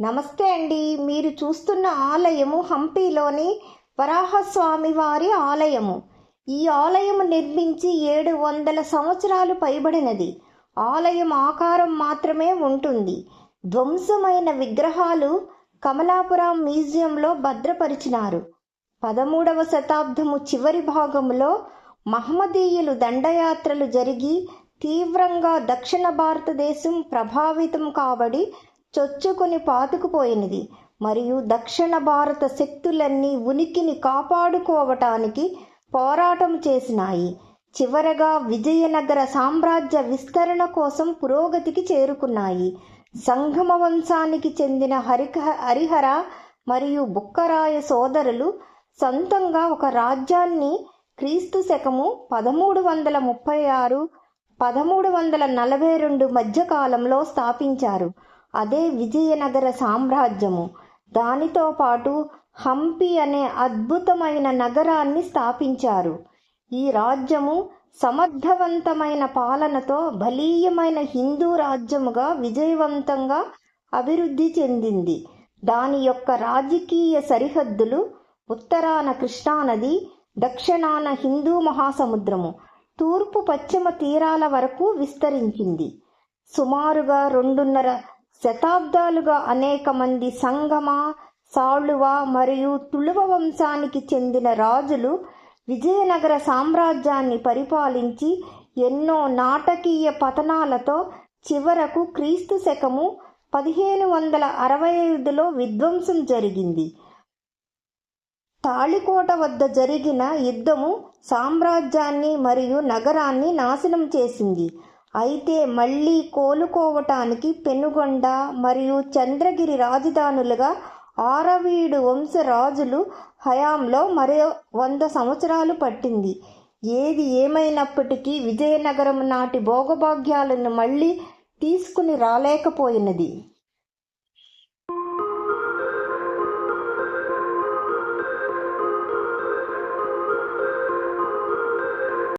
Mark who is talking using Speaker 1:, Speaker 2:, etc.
Speaker 1: నమస్తే అండి. మీరు చూస్తున్న ఆలయము హంపీలోని వరాహస్వామి వారి ఆలయము. ఈ ఆలయము నిర్మించి ఏడు వందల సంవత్సరాలు పైబడినది. ఆలయం ఆకారం మాత్రమే ఉంటుంది. ధ్వంసమైన విగ్రహాలు కమలాపురం మ్యూజియంలో భద్రపరిచినారు. పదమూడవ శతాబ్దము చివరి భాగంలో మహమ్మదీయులు దండయాత్రలు జరిగి తీవ్రంగా దక్షిణ భారతదేశం ప్రభావితం కాబడి చొచ్చుకొని పాతుకుపోయినది. మరియు దక్షిణ భారత శక్తులన్నీ ఉనికిని కాపాడుకోవటానికి పోరాటం చేసినాయి. చివరగా విజయనగర సామ్రాజ్య విస్తరణ కోసం పురోగతికి చేరుకున్నాయి. సంగమ వంశానికి చెందిన హరిక హరిహర మరియు బుక్కరాయ సోదరులు సొంతంగా ఒక రాజ్యాన్ని క్రీస్తు శకము పదమూడు వందల ముప్పై ఆరు పదమూడు వందల నలభై రెండు మధ్యకాలంలో స్థాపించారు. అదే విజయనగర సామ్రాజ్యము. దానితో పాటు హంపి అనే అద్భుతమైన నగరాన్ని స్థాపించారు. ఈ రాజ్యము సమర్థవంతమైన పాలనతో బలీయమైన హిందూ రాజ్యముగా విజయవంతంగా అభివృద్ధి చెందింది. దాని యొక్క రాజకీయ సరిహద్దులు ఉత్తరాన కృష్ణానది దక్షిణాన హిందూ మహాసముద్రము తూర్పు పశ్చిమ తీరాల వరకు విస్తరించింది. సుమారుగా రెండున్నర శతాబ్దాలుగా అనేక మంది సంగమ సాళువ మరియు తుళువ వంశానికి చెందిన రాజులు విజయనగర సామ్రాజ్యాన్ని పరిపాలించి ఎన్నో నాటకీయ పతనాలతో చివరకు క్రీస్తు శకము పదిహేను వందల అరవై ఐదులో విధ్వంసం జరిగింది. తాళికోట వద్ద జరిగిన యుద్ధము సామ్రాజ్యాన్ని మరియు నగరాన్ని నాశనం చేసింది. అయితే మళ్ళీ కోలుకోవటానికి పెనుగొండ మరియు చంద్రగిరి రాజధానులుగా ఆరవీడు వంశరాజులు హయాంలో మరో వంద సంవత్సరాలు పట్టింది. ఏది ఏమైనప్పటికీ విజయనగరం నాటి భోగభాగ్యాలను మళ్ళీ తీసుకుని రాలేకపోయినది.